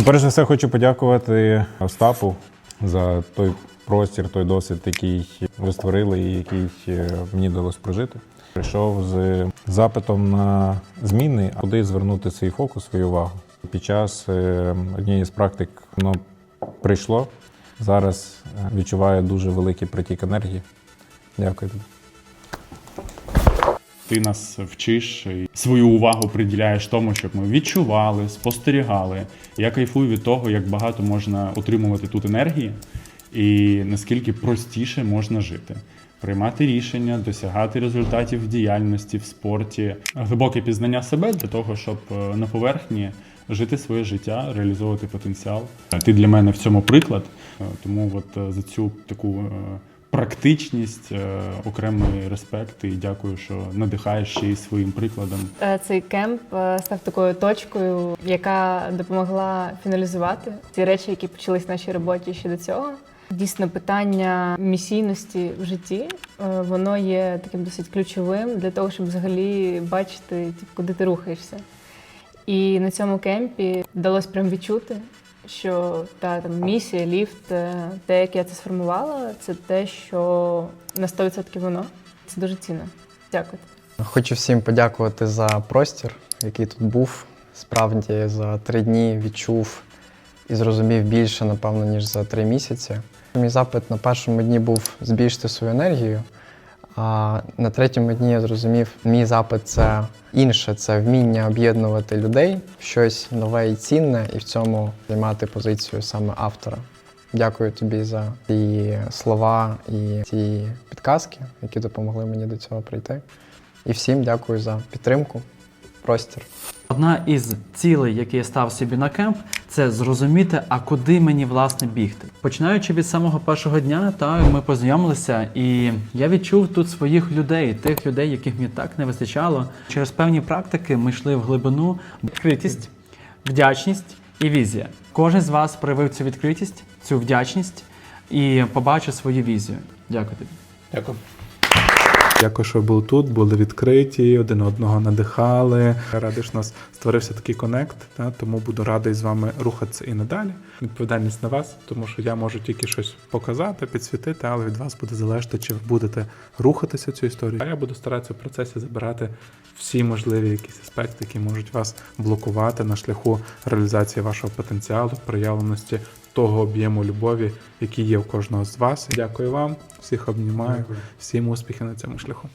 Ну, перш за все, хочу подякувати Остапу за той простір, той досвід, який ви створили і який е, мені вдалося прожити. Прийшов з запитом на зміни, куди звернути свій фокус, свою увагу. Під час е, однієї з практик воно прийшло. Зараз е, відчуваю дуже великий притік енергії. Дякую тобі. Ти нас вчиш і свою увагу приділяєш тому, щоб ми відчували, спостерігали. Я кайфую від того, як багато можна отримувати тут енергії, і наскільки простіше можна жити. Приймати рішення, досягати результатів в діяльності, в спорті, глибоке пізнання себе для того, щоб е, на поверхні жити своє життя, реалізовувати потенціал. Ти для мене в цьому приклад, Е, тому от е, за цю таку практичність, е, окремий респект і дякую, що надихаєш ще й своїм прикладом. Е, Цей кемп е, став такою точкою, яка допомогла фіналізувати ті речі, які почались в нашій роботі ще до цього. Дійсно, питання місійності в житті воно є таким досить ключовим для того, щоб взагалі бачити, типу, куди ти рухаєшся. І на цьому кемпі вдалося прям відчути, що та там місія, ліфт, е, те, як я це сформувала, це те, що на 100% воно. Це дуже цінно. Дякую. Хочу всім подякувати за простір, який тут був. Справді за три дні відчув і зрозумів більше, напевно, ніж за три місяці. Мій запит на першому дні був збільшити свою енергію, а на третьому дні я зрозумів, мій запит це інше, це вміння об'єднувати людей в щось нове і цінне, і в цьому займати позицію саме автора. Дякую тобі за ті слова і ті підказки, які допомогли мені до цього прийти. І всім дякую за підтримку, простір. Одна із цілей, які я став собі на кемп, це зрозуміти, а куди мені власне бігти. Починаючи від самого першого дня, та ми познайомилися, і я відчув тут своїх людей, тих людей, яких мені так не вистачало. Через певні практики ми йшли в глибину, відкритість, вдячність і візія. Кожен з вас проявив цю відкритість, цю вдячність і побачив свою візію. Дякую тобі. Дякую. Що ви були тут, були відкриті, один одного надихали. Радий, що у нас створився такий конект, та, тому буду радий з вами рухатися і надалі. Відповідальність на вас, тому що я можу тільки щось показати, підсвітити, але від вас буде залежати, чи ви будете рухатися цю історію. А я буду старатися в процесі забирати всі можливі якісь аспекти, які можуть вас блокувати на шляху реалізації вашого потенціалу, проявленості того об'єму любові, який є у кожного з вас. Дякую вам, всіх обнімаю, всім успіхів на цьому шляху.